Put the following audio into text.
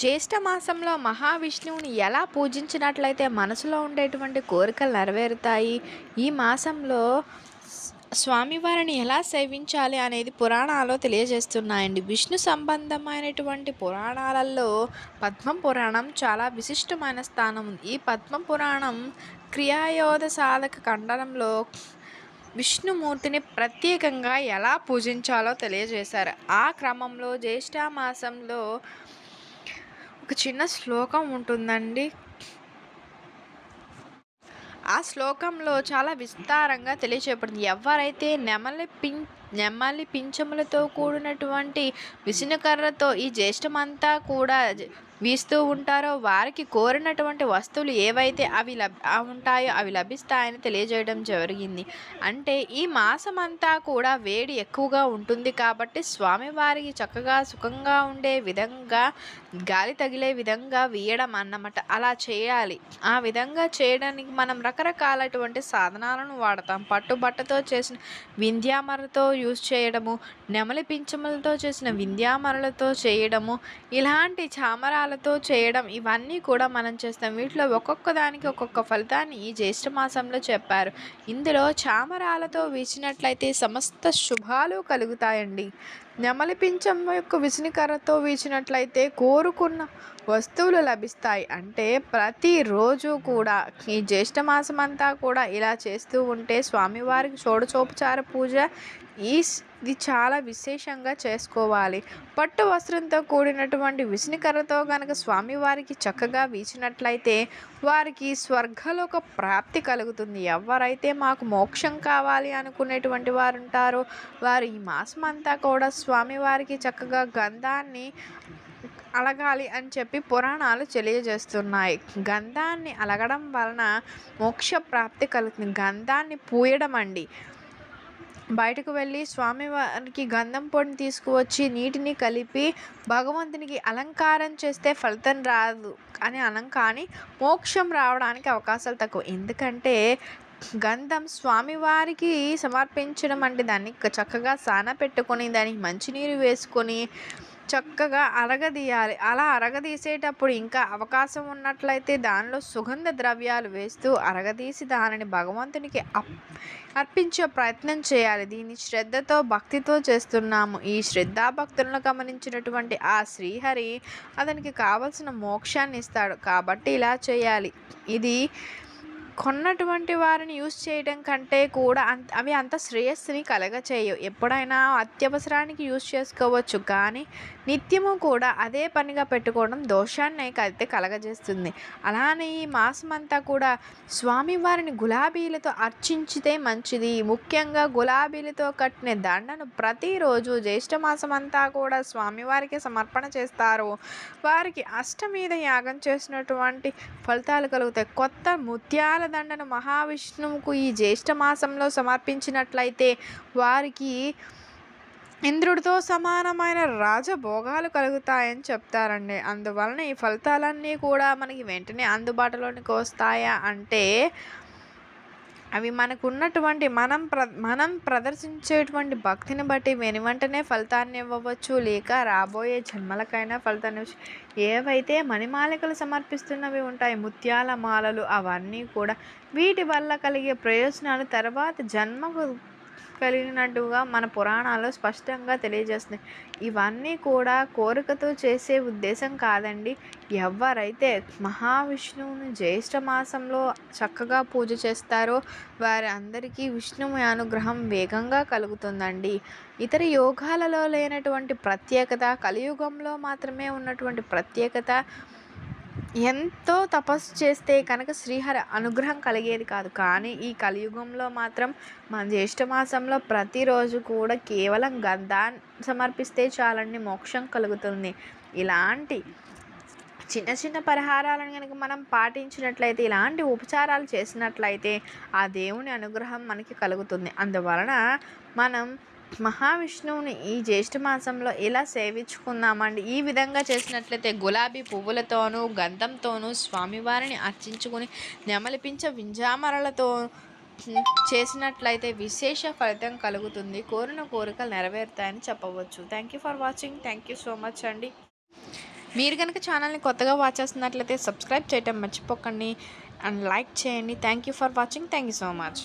జ్యేష్ఠ మాసంలో మహావిష్ణువుని ఎలా పూజించినట్లయితే మనసులో ఉండేటువంటి కోరికలు నెరవేరుతాయి? ఈ మాసంలో స్వామివారిని ఎలా సేవించాలి అనేది పురాణాలు తెలియజేస్తున్నాయండి. విష్ణు సంబంధమైనటువంటి పురాణాలలో పద్మ పురాణం చాలా విశిష్టమైన స్థానం ఉంది. ఈ పద్మ పురాణం క్రియాయోధ సాధక ఖండనంలో విష్ణుమూర్తిని ప్రత్యేకంగా ఎలా పూజించాలో తెలియజేశారు. ఆ క్రమంలో జ్యేష్ఠ మాసంలో ఒక చిన్న శ్లోకం ఉంటుందండి. ఆ శ్లోకంలో చాలా విస్తారంగా తెలియచేయబడింది. ఎవరైతే నెమలి పిం నెమలి పింఛములతో కూడినటువంటి విసునకర్రతో ఈ జ్యేష్ఠమంతా కూడా వీస్తూ ఉంటారో వారికి కోరినటువంటి వస్తువులు ఏవైతే అవి లబ్ ఉంటాయో అవి లభిస్తాయని తెలియజేయడం జరిగింది. అంటే ఈ మాసం అంతా కూడా వేడి ఎక్కువగా ఉంటుంది కాబట్టి స్వామివారికి చక్కగా సుఖంగా ఉండే విధంగా గాలి తగిలే విధంగా వేయడం అన్నమాట. అలా చేయాలి. ఆ విధంగా చేయడానికి మనం రకరకాలటువంటి సాధనాలను వాడతాం. పట్టుబట్టతో చేసిన వింధ్యామరతో యూజ్ చేయడము నెమలి పింఛములతో చేసిన వింధ్యామరలతో చేయడము ఇలాంటి చామరాలతో చేయడం ఇవన్నీ కూడా మనం చేస్తాం. వీటిలో ఒక్కొక్క దానికి ఒక్కొక్క ఫలితాన్ని ఈ జ్యేష్ఠ మాసంలో చెప్పారు. ఇందులో చామరాలతో వీచినట్లయితే సమస్త శుభాలు కలుగుతాయండి. నెమలి పింఛం యొక్క విసునికరతో వీచినట్లయితే కోరుకున్న వస్తువులు లభిస్తాయి. అంటే ప్రతిరోజు కూడా ఈ జ్యేష్ఠ మాసం అంతా కూడా ఇలా చేస్తూ ఉంటే స్వామివారికి షోడచోపచార పూజ ఈ స్- ఇది చాలా విశేషంగా చేసుకోవాలి. పట్టు వస్త్రంతో కూడినటువంటి విసునికర్రతో గనక స్వామివారికి చక్కగా వీచినట్లయితే వారికి స్వర్గలోక ప్రాప్తి కలుగుతుంది. ఎవరైతే మాకు మోక్షం కావాలి అనుకునేటువంటి వారు ఉంటారో వారు ఈ మాసం అంతా కూడా స్వామివారికి చక్కగా గంధాన్ని అలగాలి అని చెప్పి పురాణాలు తెలియజేస్తున్నాయి. గంధాన్ని అలగడం వలన మోక్ష ప్రాప్తి కలుగుతుంది. గంధాన్ని పూయడం అండి. బయటకు వెళ్ళి స్వామివారికి గంధం పొడిని తీసుకువచ్చి నీటిని కలిపి భగవంతునికి అలంకారం చేస్తే ఫలితం రాదు అని అనం కానీ మోక్షం రావడానికి అవకాశాలు తక్కువ. ఎందుకంటే గంధం స్వామివారికి సమర్పించడం అంటే దాన్ని చక్కగా సాన పెట్టుకొని దానికి మంచినీరు వేసుకొని చక్కగా అరగదీయాలి. అలా అరగదీసేటప్పుడు ఇంకా అవకాశం ఉన్నట్లయితే దానిలో సుగంధ ద్రవ్యాలు వేస్తూ అరగదీసి దానిని భగవంతునికి అప్ అర్పించే ప్రయత్నం చేయాలి. దీన్ని శ్రద్ధతో భక్తితో చేస్తున్నాము. ఈ శ్రద్ధాభక్తులను గమనించినటువంటి ఆ శ్రీహరి అతనికి కావలసిన మోక్షాన్ని ఇస్తాడు. కాబట్టి ఇలా చేయాలి. ఇది కొన్నటువంటి వారిని యూజ్ చేయడం కంటే కూడా అంత అవి అంత శ్రేయస్సుని కలగచేయవు. ఎప్పుడైనా అత్యవసరానికి యూజ్ చేసుకోవచ్చు. కానీ నిత్యము కూడా అదే పనిగా పెట్టుకోవడం దోషాన్ని అయితే కలగజేస్తుంది. అలానే ఈ మాసం అంతా కూడా స్వామివారిని గులాబీలతో అర్చించితే మంచిది. ముఖ్యంగా గులాబీలతో కట్టిన దండను ప్రతిరోజు జ్యేష్ఠ మాసం అంతా కూడా స్వామివారికి సమర్పణ చేస్తారు. వారికి అష్టమీద యాగం చేసినటువంటి ఫలితాలు కలుగుతాయి. కొత్త ముత్యాల దండను మహావిష్ణువుకు ఈ జ్యేష్ఠ మాసంలో సమర్పించినట్లయితే వారికి ఇంద్రుడితో సమానమైన రాజభోగాలు కలుగుతాయని చెప్తారండి. అందువలన ఈ ఫలితాలన్నీ కూడా మనకి వెంటనే అందుబాటులోనికి వస్తాయా అంటే అవి మనకు ఉన్నటువంటి మనం ప్ర మనం ప్రదర్శించేటువంటి భక్తిని బట్టి వెను వెంటనే ఫలితాన్ని ఇవ్వవచ్చు లేక రాబోయే జన్మలకైనా ఫలితాన్ని ఇవ్వచ్చు. ఏవైతే మణిమాలికలు సమర్పిస్తున్నవి ఉంటాయి ముత్యాల మాలలు అవన్నీ కూడా వీటి వల్ల కలిగే ప్రయోజనాలు తర్వాత జన్మకు కలిగినట్టుగా మన పురాణాలు స్పష్టంగా తెలియజేస్తున్నాయి ఇవన్నీ కూడా కోరికతో చేసే ఉద్దేశం కాదండి. ఎవరైతే మహావిష్ణువును జ్యేష్ఠ మాసంలో చక్కగా పూజ చేస్తారో వారి అందరికీ విష్ణువు అనుగ్రహం వేగంగా కలుగుతుందండి. ఇతర యోగాలలో లేనటువంటి ప్రత్యేకత కలియుగంలో మాత్రమే ఉన్నటువంటి ప్రత్యేకత ఎంతో తపస్సు చేస్తే కనుక శ్రీహరి అనుగ్రహం కలిగేది కాదు. కానీ ఈ కలియుగంలో మాత్రం మన జ్యేష్ఠ మాసంలో ప్రతిరోజు కూడా కేవలం గంధాన్ని సమర్పిస్తే చాలండి మోక్షం కలుగుతుంది. ఇలాంటి చిన్న చిన్న పరిహారాలను కనుక మనం పాటించినట్లయితే ఇలాంటి ఉపచారాలు చేసినట్లయితే ఆ దేవుని అనుగ్రహం మనకి కలుగుతుంది. అందువలన మనం మహావిష్ణువుని ఈ జ్యేష్ఠ మాసంలో ఎలా సేవించుకుందామండి? ఈ విధంగా చేసినట్లయితే గులాబీ పువ్వులతోనూ గంధంతోనూ స్వామివారిని అర్చించుకుని నెమలిపించ వింజామరలతో చేసినట్లయితే విశేష ఫలితం కలుగుతుంది. కోరిన కోరికలు నెరవేరుతాయని చెప్పవచ్చు. Thank you for watching thank you so much అండి. మీరు కనుక ఛానల్ని కొత్తగా వాచ్ చేస్తున్నట్లయితే సబ్స్క్రైబ్ చేయటం మర్చిపోకండి. అండ్ లైక్ చేయండి. Thank you for watching thank you so much